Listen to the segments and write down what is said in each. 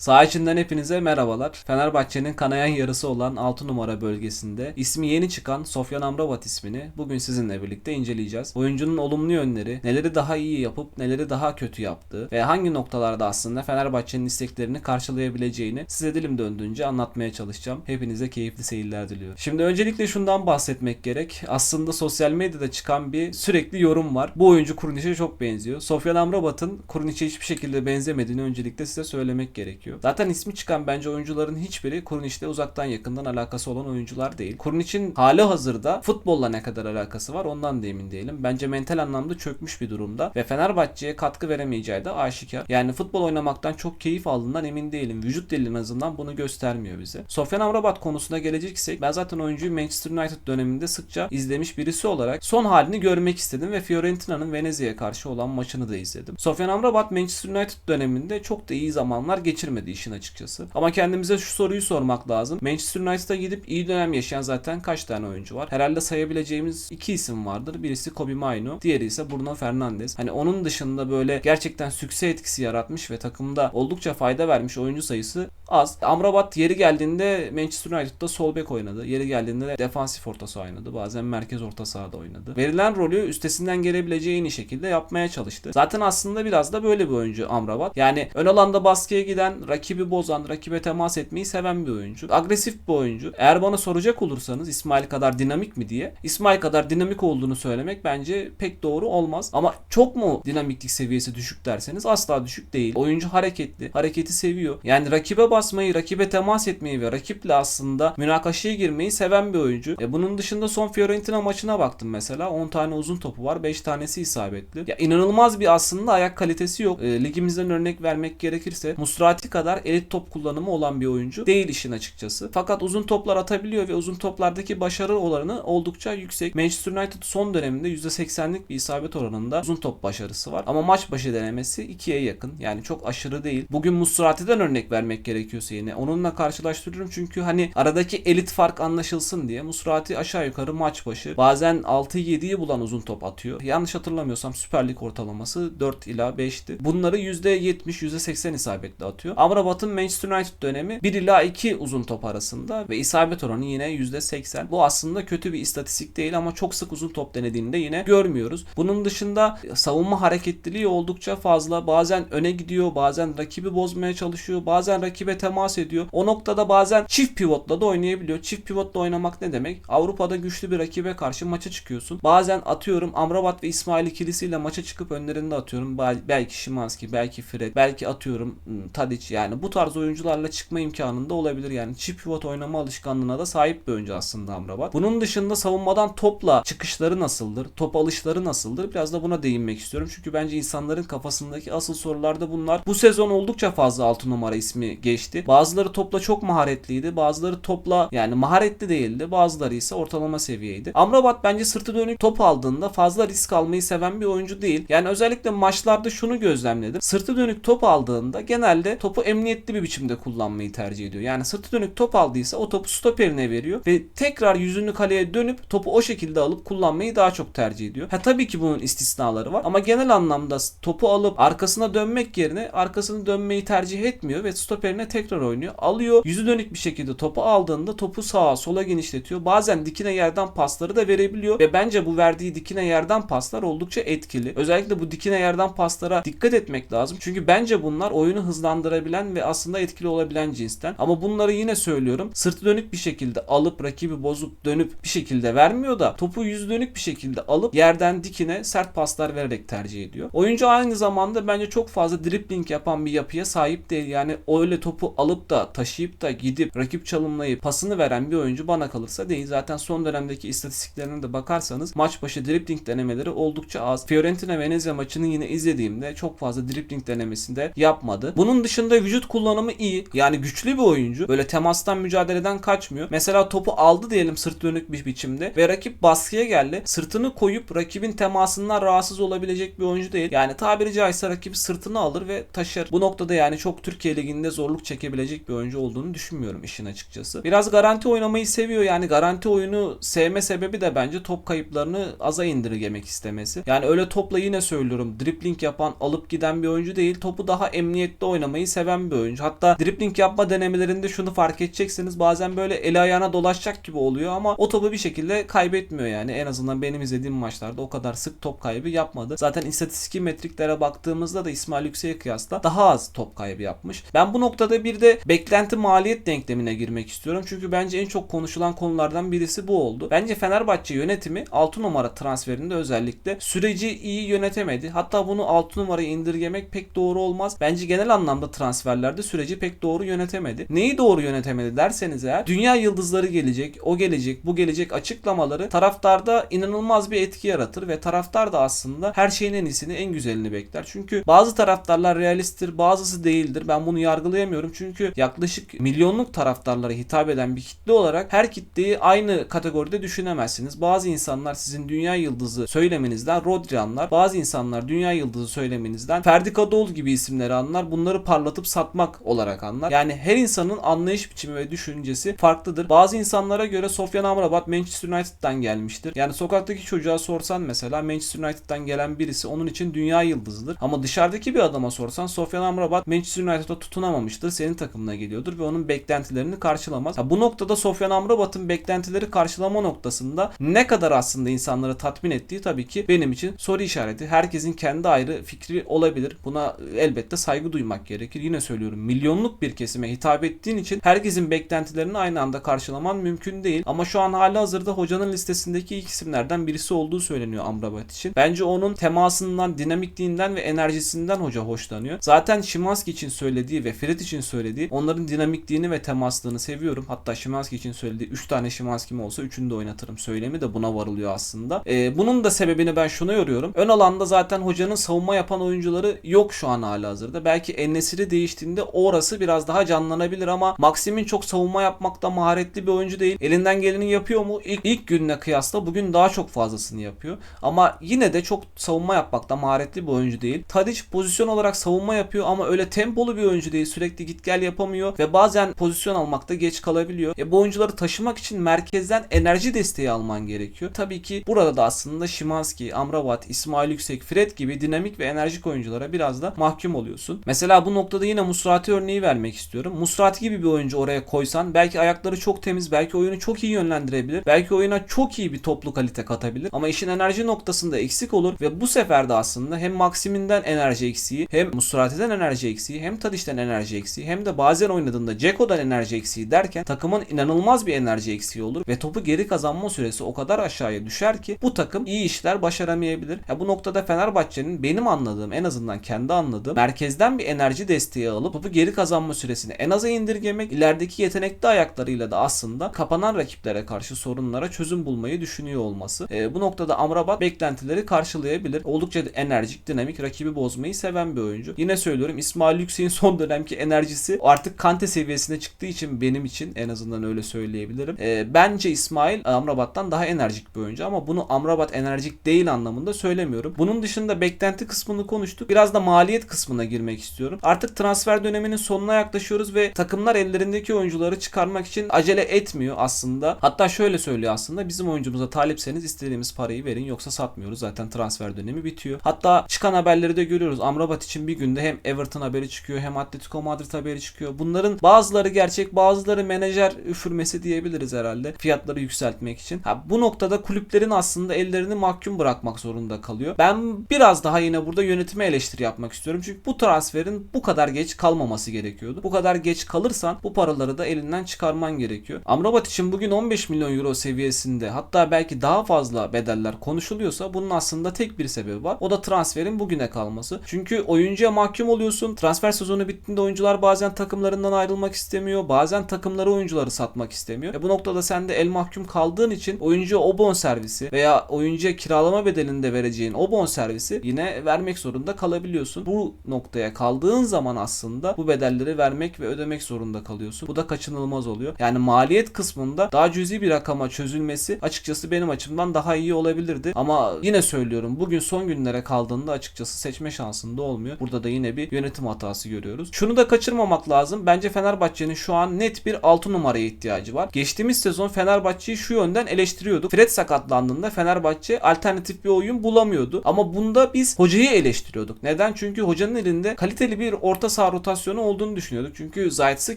Sağ içinden hepinize merhabalar. Fenerbahçe'nin kanayan yarısı olan 6 numara bölgesinde ismi yeni çıkan Sofyan Amrabat ismini bugün sizinle birlikte inceleyeceğiz. Oyuncunun olumlu yönleri, neleri daha iyi yapıp neleri daha kötü yaptığı ve hangi noktalarda aslında Fenerbahçe'nin isteklerini karşılayabileceğini size dilim döndüğünce anlatmaya çalışacağım. Hepinize keyifli seyirler diliyorum. Şimdi öncelikle şundan bahsetmek gerek. Aslında sosyal medyada çıkan bir sürekli yorum var. Bu oyuncu Kurniç'e çok benziyor. Sofyan Amrabat'ın Kurniç'e hiçbir şekilde benzemediğini öncelikle size söylemek gerekiyor. Zaten ismi çıkan bence oyuncuların hiçbiri Kurniç'le uzaktan yakından alakası olan oyuncular değil. Kurniç'in hali hazırda futbolla ne kadar alakası var ondan da emin değilim. Bence mental anlamda çökmüş bir durumda ve Fenerbahçe'ye katkı veremeyeceği de aşikar. Yani futbol oynamaktan çok keyif aldığından emin değilim. Vücut dili en azından bunu göstermiyor bize. Sofyan Amrabat konusuna geleceksek ben zaten oyuncuyu Manchester United döneminde sıkça izlemiş birisi olarak son halini görmek istedim ve Fiorentina'nın Venezia'ya karşı olan maçını da izledim. Sofyan Amrabat Manchester United döneminde çok da iyi zamanlar geçirmedi işin açıkçası. Ama kendimize şu soruyu sormak lazım. Manchester United'a gidip iyi dönem yaşayan zaten kaç tane oyuncu var? Herhalde sayabileceğimiz iki isim vardır. Birisi Kobe Maino, diğeri ise Bruno Fernandes. Hani onun dışında böyle gerçekten sükse etkisi yaratmış ve takımda oldukça fayda vermiş oyuncu sayısı az. Amrabat yeri geldiğinde Manchester United'da sol bek oynadı. Yeri geldiğinde de defansif orta saha oynadı. Bazen merkez orta sahada oynadı. Verilen rolü üstesinden gelebileceği en iyi şekilde yapmaya çalıştı. Zaten aslında biraz da böyle bir oyuncu Amrabat. Yani ön alanda baskıya giden, rakibi bozan, rakibe temas etmeyi seven bir oyuncu. Agresif bir oyuncu. Eğer bana soracak olursanız İsmail kadar dinamik mi diye. İsmail kadar dinamik olduğunu söylemek bence pek doğru olmaz. Ama çok mu dinamiklik seviyesi düşük derseniz asla düşük değil. Oyuncu hareketli. Hareketi seviyor. Yani rakibe basmayı, rakibe temas etmeyi ve rakiple aslında münakaşaya girmeyi seven bir oyuncu. E bunun dışında son Fiorentina maçına baktım mesela. 10 tane uzun topu var. 5 tanesi isabetli. Ya inanılmaz bir aslında ayak kalitesi yok. E, ligimizden örnek vermek gerekirse Musrati kadar elit top kullanımı olan bir oyuncu değil işin açıkçası. Fakat uzun toplar atabiliyor ve uzun toplardaki başarı oranı oldukça yüksek. Manchester United son döneminde %80'lik bir isabet oranında uzun top başarısı var. Ama maç başı denemesi 2'ye yakın. Yani çok aşırı değil. Bugün Musrati'den örnek vermek gerekiyorsa yine onunla karşılaştırıyorum çünkü hani aradaki elit fark anlaşılsın diye Musrati aşağı yukarı maç başı bazen 6-7'yi bulan uzun top atıyor. Yanlış hatırlamıyorsam Süper Lig ortalaması 4 ila 5'ti. Bunları %70 %80 isabetli atıyor. Amrabat'ın Manchester United dönemi 1 ila 2 uzun top arasında ve isabet oranı yine %80. Bu aslında kötü bir istatistik değil ama çok sık uzun top denediğinde yine görmüyoruz. Bunun dışında savunma hareketliliği oldukça fazla. Bazen öne gidiyor, bazen rakibi bozmaya çalışıyor, bazen rakibe temas ediyor. O noktada bazen çift pivotla da oynayabiliyor. Çift pivotla oynamak ne demek? Avrupa'da güçlü bir rakibe karşı maça çıkıyorsun. Bazen atıyorum Amrabat ve İsmail ikilisiyle maça çıkıp önlerinde atıyorum. Belki Şimanski, belki Fred, belki atıyorum ım, Tadic yani bu tarz oyuncularla çıkma imkanında olabilir. Yani çift pivot oynama alışkanlığına da sahip bir oyuncu aslında Amrabat. Bunun dışında savunmadan topla çıkışları nasıldır? Top alışları nasıldır? Biraz da buna değinmek istiyorum. Çünkü bence insanların kafasındaki asıl sorular da bunlar. Bu sezon oldukça fazla 6 numara ismi geçti. Bazıları topla çok maharetliydi. Bazıları topla yani maharetli değildi. Bazıları ise ortalama seviyeydi. Amrabat bence sırtı dönük top aldığında fazla risk almayı seven bir oyuncu değil. Yani özellikle maçlarda şunu gözlemledim. Sırtı dönük top aldığında genelde topu emniyetli bir biçimde kullanmayı tercih ediyor. Yani sırtı dönük top aldıysa o topu stoperine veriyor ve tekrar yüzünü kaleye dönüp topu o şekilde alıp kullanmayı daha çok tercih ediyor. Ha tabii ki bunun istisnaları var ama genel anlamda topu alıp arkasına dönmek yerine arkasını dönmeyi tercih etmiyor ve stoperine tekrar oynuyor. Alıyor yüzü dönük bir şekilde topu aldığında topu sağa sola genişletiyor. Bazen dikine yerden pasları da verebiliyor ve bence bu verdiği dikine yerden paslar oldukça etkili. Özellikle bu dikine yerden paslara dikkat etmek lazım. Çünkü bence bunlar oyunu hızlandırabilen ve aslında etkili olabilen cinsten. Ama bunları yine söylüyorum. Sırtı dönük bir şekilde alıp rakibi bozup dönüp bir şekilde vermiyor da topu yüzü dönük bir şekilde alıp yerden dikine sert paslar vererek tercih ediyor. Oyuncu aynı zamanda bence çok fazla dribbling yapan bir yapıya sahip değil. Yani öyle topu alıp da taşıyıp da gidip rakip çalımlayıp pasını veren bir oyuncu bana kalırsa değil. Zaten son dönemdeki istatistiklerine de bakarsanız maç başı dribbling denemeleri oldukça az. Fiorentina Venezia maçını yine izlediğimde çok fazla dribbling denemesinde yapmadı. Bunun dışında vücut kullanımı iyi. Yani güçlü bir oyuncu. Böyle temastan mücadeleden kaçmıyor. Mesela topu aldı diyelim sırt dönük bir biçimde ve rakip baskıya geldi. Sırtını koyup rakibin temasından rahatsız olabilecek bir oyuncu değil. Yani tabiri caizse rakip sırtını alır ve taşır. Bu noktada yani çok Türkiye Ligi'nde zorluk çekebilecek bir oyuncu olduğunu düşünmüyorum işin açıkçası. Biraz garanti oynamayı seviyor. Yani garanti oyunu sevme sebebi de bence top kayıplarını aza indirgemek istemesi. Yani öyle topla yine söylüyorum dribbling yapan alıp giden bir oyuncu değil. Topu daha emniyetli oynamayı seven seven bir oyuncu. Hatta dribbling yapma denemelerinde şunu fark edeceksiniz. Bazen böyle eli ayağına dolaşacak gibi oluyor ama o topu bir şekilde kaybetmiyor yani. En azından benim izlediğim maçlarda o kadar sık top kaybı yapmadı. Zaten istatistik metriklere baktığımızda da İsmail Yüksek'e kıyasla daha az top kaybı yapmış. Ben bu noktada bir de beklenti maliyet denklemine girmek istiyorum. Çünkü bence en çok konuşulan konulardan birisi bu oldu. Bence Fenerbahçe yönetimi 6 numara transferinde özellikle süreci iyi yönetemedi. Hatta bunu 6 numaraya indirgemek pek doğru olmaz. Bence genel anlamda transferlerde süreci pek doğru yönetemedi. Neyi doğru yönetemedi derseniz eğer dünya yıldızları gelecek, o gelecek, bu gelecek açıklamaları taraftarda inanılmaz bir etki yaratır ve taraftar da aslında her şeyin en iyisini, en güzelini bekler. Çünkü bazı taraftarlar realisttir, bazısı değildir. Ben bunu yargılayamıyorum. Çünkü yaklaşık milyonluk taraftarlara hitap eden bir kitle olarak her kitleyi aynı kategoride düşünemezsiniz. Bazı insanlar sizin dünya yıldızı söylemenizden Rodri anlar. Bazı insanlar dünya yıldızı söylemenizden Ferdi Kadıoğlu gibi isimleri anlar. Bunları parlatıp satmak olarak anlar. Yani her insanın anlayış biçimi ve düşüncesi farklıdır. Bazı insanlara göre Sofyan Amrabat Manchester United'dan gelmiştir. Yani sokaktaki çocuğa sorsan mesela Manchester United'dan gelen birisi onun için dünya yıldızıdır. Ama dışarıdaki bir adama sorsan Sofyan Amrabat Manchester United'a tutunamamıştır. Senin takımına geliyordur ve onun beklentilerini karşılamaz. Ha, bu noktada Sofyan Amrabat'ın beklentileri karşılama noktasında ne kadar aslında insanları tatmin ettiği tabii ki benim için soru işareti. Herkesin kendi ayrı fikri olabilir. Buna elbette saygı duymak gerekir. Yine söylüyorum milyonluk bir kesime hitap ettiğin için herkesin beklentilerini aynı anda karşılaman mümkün değil. Ama şu an hali hazırda hocanın listesindeki ilk isimlerden birisi olduğu söyleniyor Amrabat için. Bence onun temasından, dinamikliğinden ve enerjisinden hoca hoşlanıyor. Zaten Şimanski için söylediği ve Fred için söylediği onların dinamikliğini ve temaslığını seviyorum. Hatta Şimanski için söylediği 3 tane Şimanski'm olsa 3'ünü de oynatırım söylemi de buna varılıyor aslında. Ee, bunun da sebebini ben şuna yoruyorum. Ön alanda zaten hocanın savunma yapan oyuncuları yok şu an hali hazırda. Belki Ennesiri değiştiğinde orası biraz daha canlanabilir ama Maxim'in çok savunma yapmakta maharetli bir oyuncu değil. Elinden geleni yapıyor mu? İlk, ilk gününe kıyasla bugün daha çok fazlasını yapıyor. Ama yine de çok savunma yapmakta maharetli bir oyuncu değil. Tadic pozisyon olarak savunma yapıyor ama öyle tempolu bir oyuncu değil. Sürekli git gel yapamıyor ve bazen pozisyon almakta geç kalabiliyor. E bu oyuncuları taşımak için merkezden enerji desteği alman gerekiyor. Tabii ki burada da aslında Şimanski, Amrabat, İsmail Yüksek, Fred gibi dinamik ve enerjik oyunculara biraz da mahkum oluyorsun. Mesela bu noktada yine Musrati örneği vermek istiyorum. Musrati gibi bir oyuncu oraya koysan belki ayakları çok temiz, belki oyunu çok iyi yönlendirebilir. Belki oyuna çok iyi bir toplu kalite katabilir. Ama işin enerji noktasında eksik olur ve bu sefer de aslında hem Maxim'inden enerji eksiği, hem Musrati'den enerji eksiği, hem Tadiş'ten enerji eksiği, hem de bazen oynadığında Ceko'dan enerji eksiği derken takımın inanılmaz bir enerji eksiği olur ve topu geri kazanma süresi o kadar aşağıya düşer ki bu takım iyi işler başaramayabilir. Ya bu noktada Fenerbahçe'nin benim anladığım en azından kendi anladığım merkezden bir enerji desteği alıp topu geri kazanma süresini en aza indirgemek ilerideki yetenekli ayaklarıyla da aslında kapanan rakiplere karşı sorunlara çözüm bulmayı düşünüyor olması. E, bu noktada Amrabat beklentileri karşılayabilir. Oldukça enerjik, dinamik, rakibi bozmayı seven bir oyuncu. Yine söylüyorum İsmail Yüksek'in son dönemki enerjisi artık Kante seviyesine çıktığı için benim için en azından öyle söyleyebilirim. E, bence İsmail Amrabat'tan daha enerjik bir oyuncu ama bunu Amrabat enerjik değil anlamında söylemiyorum. Bunun dışında beklenti kısmını konuştuk. Biraz da maliyet kısmına girmek istiyorum. Artık transfer döneminin sonuna yaklaşıyoruz ve takımlar ellerindeki oyuncuları çıkarmak için acele etmiyor aslında. Hatta şöyle söylüyor aslında bizim oyuncumuza talipseniz istediğimiz parayı verin yoksa satmıyoruz. Zaten transfer dönemi bitiyor. Hatta çıkan haberleri de görüyoruz. Amrabat için bir günde hem Everton haberi çıkıyor hem Atletico Madrid haberi çıkıyor. Bunların bazıları gerçek bazıları menajer üfürmesi diyebiliriz herhalde. Fiyatları yükseltmek için. Ha, bu noktada kulüplerin aslında ellerini mahkum bırakmak zorunda kalıyor. Ben biraz daha yine burada yönetime eleştiri yapmak istiyorum. Çünkü bu transferin bu kadar geç kalmaması gerekiyordu. Bu kadar geç kalırsan bu paraları da elinden çıkarman gerekiyor. Amrabat için bugün 15 milyon euro seviyesinde hatta belki daha fazla bedeller konuşuluyorsa bunun aslında tek bir sebebi var. O da transferin bugüne kalması. Çünkü oyuncuya mahkum oluyorsun. Transfer sezonu bittiğinde oyuncular bazen takımlarından ayrılmak istemiyor. Bazen takımları oyuncuları satmak istemiyor. E bu noktada sen de el mahkum kaldığın için oyuncuya o bon servisi veya oyuncuya kiralama bedelinde vereceğin o bon servisi yine vermek zorunda kalabiliyorsun. Bu noktaya kaldığın zaman aslında bu bedelleri vermek ve ödemek zorunda kalıyorsun. Bu da kaçınılmaz oluyor. Yani maliyet kısmında daha cüzi bir rakama çözülmesi açıkçası benim açımdan daha iyi olabilirdi. Ama yine söylüyorum bugün son günlere kaldığında açıkçası seçme şansında olmuyor. Burada da yine bir yönetim hatası görüyoruz. Şunu da kaçırmamak lazım. Bence Fenerbahçe'nin şu an net bir 6 numaraya ihtiyacı var. Geçtiğimiz sezon Fenerbahçe'yi şu yönden eleştiriyorduk. Fred sakatlandığında Fenerbahçe alternatif bir oyun bulamıyordu. Ama bunda biz hocayı eleştiriyorduk. Neden? Çünkü hocanın elinde kaliteli bir orta saha saha rotasyonu olduğunu düşünüyorduk. Çünkü Zayt'sı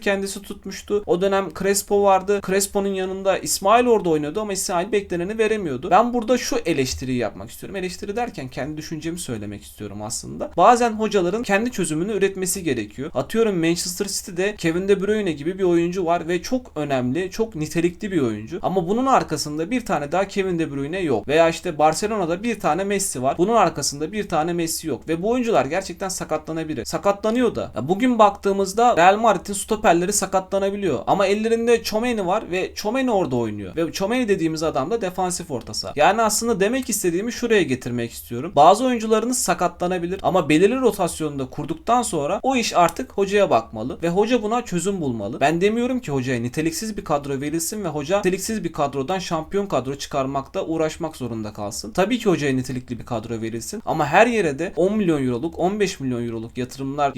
kendisi tutmuştu. O dönem Crespo vardı. Crespo'nun yanında İsmail orada oynuyordu ama İsmail bekleneni veremiyordu. Ben burada şu eleştiriyi yapmak istiyorum. Eleştiri derken kendi düşüncemi söylemek istiyorum aslında. Bazen hocaların kendi çözümünü üretmesi gerekiyor. Atıyorum Manchester City'de Kevin De Bruyne gibi bir oyuncu var ve çok önemli, çok nitelikli bir oyuncu. Ama bunun arkasında bir tane daha Kevin De Bruyne yok. Veya işte Barcelona'da bir tane Messi var. Bunun arkasında bir tane Messi yok. Ve bu oyuncular gerçekten sakatlanabilir. Sakatlanıyor da. Bugün baktığımızda Real Madrid'in stoperleri sakatlanabiliyor. Ama ellerinde Chomeni var ve Chomeni orada oynuyor. Ve Chomeni dediğimiz adam da defansif orta saha. Yani aslında demek istediğimi şuraya getirmek istiyorum. Bazı oyuncularınız sakatlanabilir ama belirli rotasyonda kurduktan sonra o iş artık hocaya bakmalı ve hoca buna çözüm bulmalı. Ben demiyorum ki hocaya niteliksiz bir kadro verilsin ve hoca niteliksiz bir kadrodan şampiyon kadro çıkarmakta uğraşmak zorunda kalsın. Tabii ki hocaya nitelikli bir kadro verilsin ama her yere de 10 milyon euroluk 15 milyon euroluk yatırımlar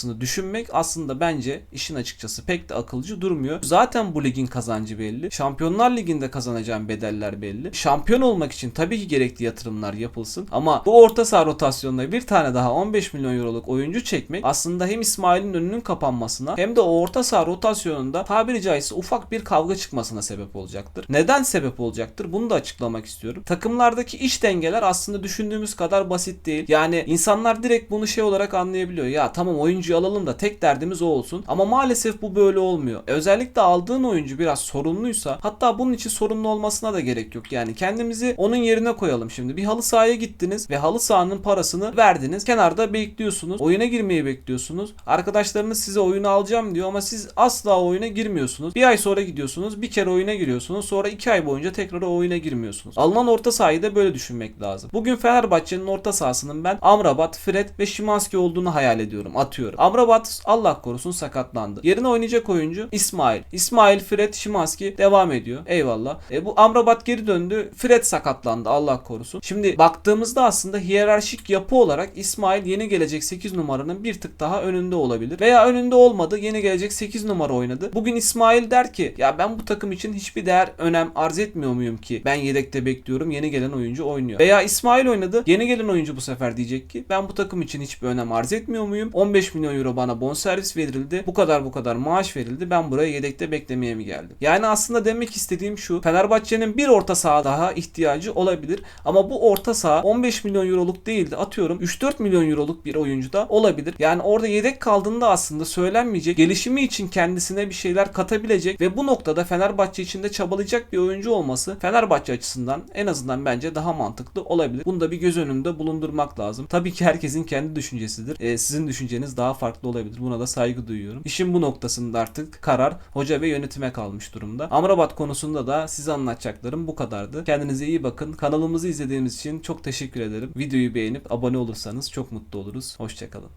yapılmasını düşünmek aslında bence işin açıkçası pek de akılcı durmuyor. Zaten bu ligin kazancı belli. Şampiyonlar Ligi'nde kazanacağım bedeller belli. Şampiyon olmak için tabii ki gerekli yatırımlar yapılsın ama bu orta saha rotasyonuna bir tane daha 15 milyon euroluk oyuncu çekmek aslında hem İsmail'in önünün kapanmasına hem de o orta saha rotasyonunda tabiri caizse ufak bir kavga çıkmasına sebep olacaktır. Neden sebep olacaktır? Bunu da açıklamak istiyorum. Takımlardaki iş dengeler aslında düşündüğümüz kadar basit değil. Yani insanlar direkt bunu şey olarak anlayabiliyor. Ya tamam oyuncuyu alalım da tek derdimiz o olsun. Ama maalesef bu böyle olmuyor. Özellikle aldığın oyuncu biraz sorunluysa hatta bunun için sorunlu olmasına da gerek yok. Yani kendimizi onun yerine koyalım şimdi. Bir halı sahaya gittiniz ve halı sahanın parasını verdiniz. Kenarda bekliyorsunuz. Oyuna girmeyi bekliyorsunuz. Arkadaşlarınız size oyunu alacağım diyor ama siz asla oyuna girmiyorsunuz. Bir ay sonra gidiyorsunuz. Bir kere oyuna giriyorsunuz. Sonra iki ay boyunca tekrar oyuna girmiyorsunuz. Alınan orta sahayı da böyle düşünmek lazım. Bugün Fenerbahçe'nin orta sahasının ben Amrabat, Fred ve Şimanski olduğunu hayal ediyorum. Atıyorum. Amrabat Allah korusun sakatlandı. Yerine oynayacak oyuncu İsmail. İsmail, Fred, Şimanski devam ediyor. Eyvallah. E, bu Amrabat geri döndü. Fred sakatlandı. Allah korusun. Şimdi baktığımızda aslında hiyerarşik yapı olarak İsmail yeni gelecek 8 numaranın bir tık daha önünde olabilir. Veya önünde olmadı. Yeni gelecek 8 numara oynadı. Bugün İsmail der ki ya ben bu takım için hiçbir değer önem arz etmiyor muyum ki? Ben yedekte bekliyorum. Yeni gelen oyuncu oynuyor. Veya İsmail oynadı. Yeni gelen oyuncu bu sefer diyecek ki ben bu takım için hiçbir önem arz etmiyor muyum? 15 milyon euro bana bonservis verildi. Bu kadar bu kadar maaş verildi. Ben buraya yedekte beklemeye mi geldim? Yani aslında demek istediğim şu. Fenerbahçe'nin bir orta saha daha ihtiyacı olabilir. Ama bu orta saha 15 milyon euroluk değildi. Atıyorum 3-4 milyon euroluk bir oyuncu da olabilir. Yani orada yedek kaldığında aslında söylenmeyecek. Gelişimi için kendisine bir şeyler katabilecek ve bu noktada Fenerbahçe için de çabalayacak bir oyuncu olması Fenerbahçe açısından en azından bence daha mantıklı olabilir. Bunu da bir göz önünde bulundurmak lazım. Tabii ki herkesin kendi düşüncesidir. Ee, sizin düşünceniz daha farklı olabilir. Buna da saygı duyuyorum. İşin bu noktasında artık karar hoca ve yönetime kalmış durumda. Amrabat konusunda da size anlatacaklarım bu kadardı. Kendinize iyi bakın. Kanalımızı izlediğiniz için çok teşekkür ederim. Videoyu beğenip abone olursanız çok mutlu oluruz. Hoşçakalın.